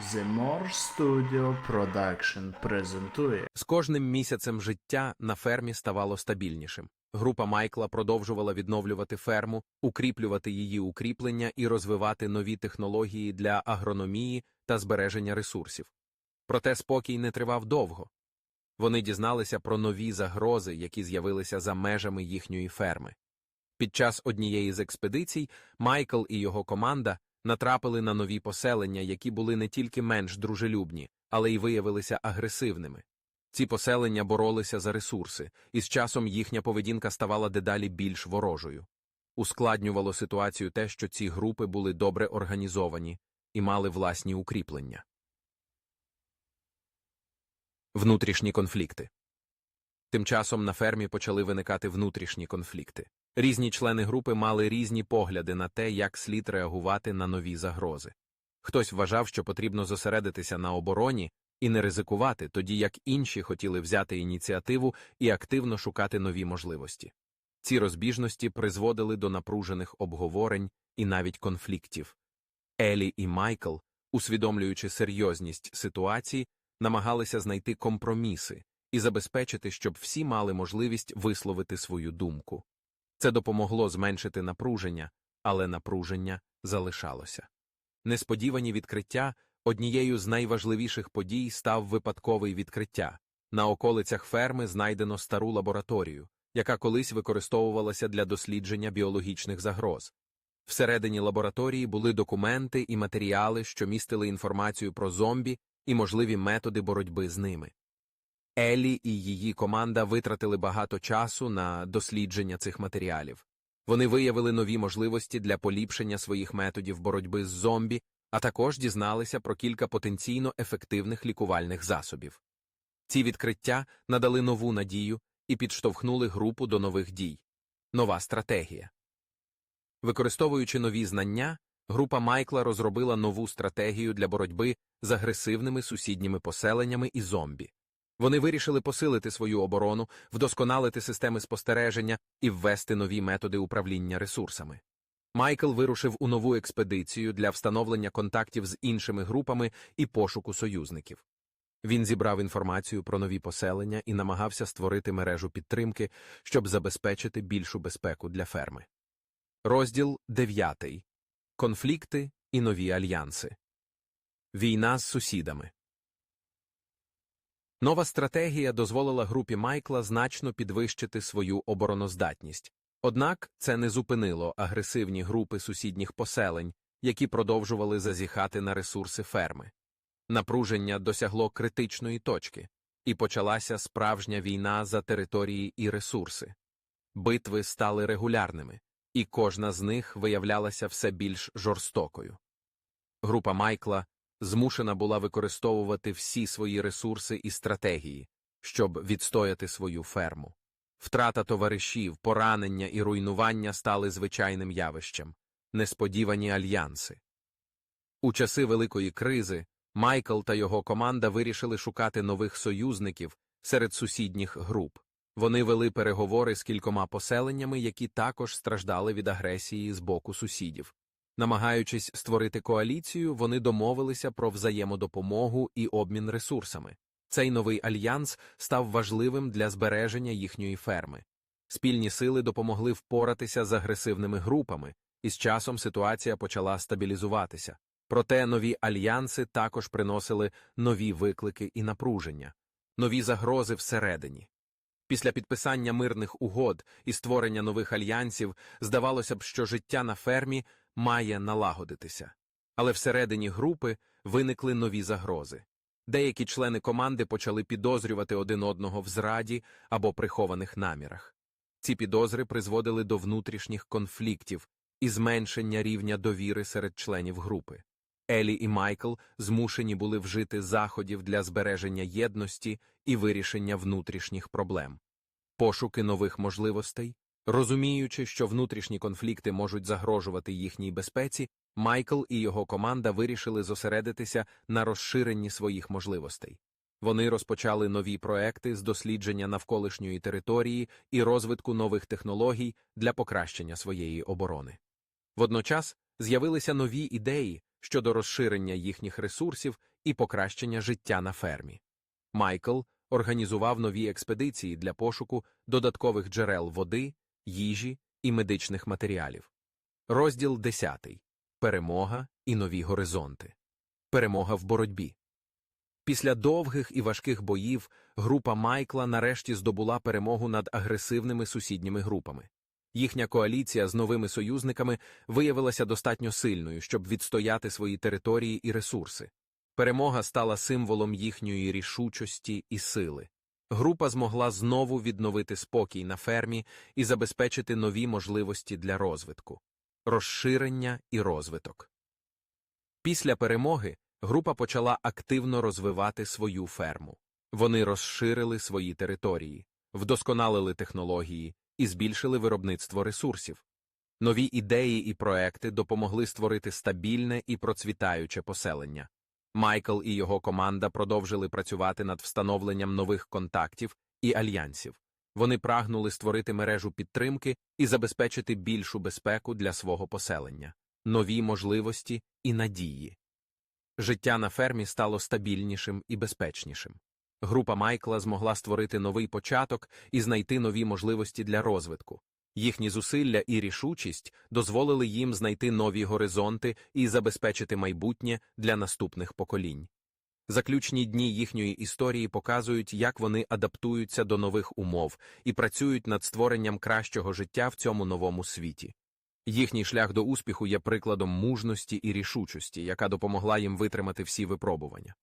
The More Studio Production презентує З кожним місяцем життя на фермі ставало стабільнішим. Група Майкла продовжувала відновлювати ферму, укріплювати її укріплення і розвивати нові технології для агрономії та збереження ресурсів. Проте спокій не тривав довго. Вони дізналися про нові загрози, які з'явилися за межами їхньої ферми. Під час однієї з експедицій Майкл і його команда натрапили на нові поселення, які були не тільки менш дружелюбні, але й виявилися агресивними. Ці поселення боролися за ресурси, і з часом їхня поведінка ставала дедалі більш ворожою. Ускладнювало ситуацію те, що ці групи були добре організовані і мали власні укріплення. Внутрішні конфлікти Тим часом на фермі почали виникати внутрішні конфлікти. Різні члени групи мали різні погляди на те, як слід реагувати на нові загрози. Хтось вважав, що потрібно зосередитися на обороні і не ризикувати, тоді як інші хотіли взяти ініціативу і активно шукати нові можливості. Ці розбіжності призводили до напружених обговорень і навіть конфліктів. Елі і Майкл, усвідомлюючи серйозність ситуації, намагалися знайти компроміси і забезпечити, щоб всі мали можливість висловити свою думку. Це допомогло зменшити напруження, але напруження залишалося. Несподівані відкриття однією з найважливіших подій став випадковий відкриття. На околицях ферми знайдено стару лабораторію, яка колись використовувалася для дослідження біологічних загроз. Всередині лабораторії були документи і матеріали, що містили інформацію про зомбі і можливі методи боротьби з ними. Елі і її команда витратили багато часу на дослідження цих матеріалів. Вони виявили нові можливості для поліпшення своїх методів боротьби з зомбі, а також дізналися про кілька потенційно ефективних лікувальних засобів. Ці відкриття надали нову надію і підштовхнули групу до нових дій. Нова стратегія. Використовуючи нові знання, група Майкла розробила нову стратегію для боротьби з агресивними сусідніми поселеннями і зомбі. Вони вирішили посилити свою оборону, вдосконалити системи спостереження і ввести нові методи управління ресурсами. Майкл вирушив у нову експедицію для встановлення контактів з іншими групами і пошуку союзників. Він зібрав інформацію про нові поселення і намагався створити мережу підтримки, щоб забезпечити більшу безпеку для ферми. Розділ 9. Конфлікти і нові альянси. Війна з сусідами. Нова стратегія дозволила групі Майкла значно підвищити свою обороноздатність. Однак це не зупинило агресивні групи сусідніх поселень, які продовжували зазіхати на ресурси ферми. Напруження досягло критичної точки, і почалася справжня війна за території і ресурси. Битви стали регулярними, і кожна з них виявлялася все більш жорстокою. Група Майкла змушена була використовувати всі свої ресурси і стратегії, щоб відстояти свою ферму. Втрата товаришів, поранення і руйнування стали звичайним явищем, несподівані альянси. У часи Великої кризи Майкл та його команда вирішили шукати нових союзників серед сусідніх груп. Вони вели переговори з кількома поселеннями, які також страждали від агресії з боку сусідів. Намагаючись створити коаліцію, вони домовилися про взаємодопомогу і обмін ресурсами. Цей новий альянс став важливим для збереження їхньої ферми. Спільні сили допомогли впоратися з агресивними групами, і з часом ситуація почала стабілізуватися. Проте нові альянси також приносили нові виклики і напруження, нові загрози всередині. Після підписання мирних угод і створення нових альянсів здавалося б, що життя на фермі має налагодитися. Але всередині групи виникли нові загрози. Деякі члени команди почали підозрювати один одного в зраді або прихованих намірах. Ці підозри призводили до внутрішніх конфліктів і зменшення рівня довіри серед членів групи. Елі і Майкл змушені були вжити заходів для збереження єдності і вирішення внутрішніх проблем. Пошуки нових можливостей, розуміючи, що внутрішні конфлікти можуть загрожувати їхній безпеці, Майкл і його команда вирішили зосередитися на розширенні своїх можливостей. Вони розпочали нові проекти з дослідження навколишньої території і розвитку нових технологій для покращення своєї оборони. Водночас з'явилися нові ідеї, щодо розширення їхніх ресурсів і покращення життя на фермі. Майкл організував нові експедиції для пошуку додаткових джерел води, їжі і медичних матеріалів. Розділ 10. Перемога і нові горизонти. Перемога в боротьбі. Після довгих і важких боїв група Майкла нарешті здобула перемогу над агресивними сусідніми групами. Їхня коаліція з новими союзниками виявилася достатньо сильною, щоб відстояти свої території і ресурси. Перемога стала символом їхньої рішучості і сили. Група змогла знову відновити спокій на фермі і забезпечити нові можливості для розвитку, розширення і розвиток. Після перемоги група почала активно розвивати свою ферму. Вони розширили свої території, вдосконалили технології і збільшили виробництво ресурсів. Нові ідеї і проекти допомогли створити стабільне і процвітаюче поселення. Майкл і його команда продовжили працювати над встановленням нових контактів і альянсів. Вони прагнули створити мережу підтримки і забезпечити більшу безпеку для свого поселення, нові можливості і надії. Життя на фермі стало стабільнішим і безпечнішим. Група Майкла змогла створити новий початок і знайти нові можливості для розвитку. Їхні зусилля і рішучість дозволили їм знайти нові горизонти і забезпечити майбутнє для наступних поколінь. Заключні дні їхньої історії показують, як вони адаптуються до нових умов і працюють над створенням кращого життя в цьому новому світі. Їхній шлях до успіху є прикладом мужності і рішучості, яка допомогла їм витримати всі випробування.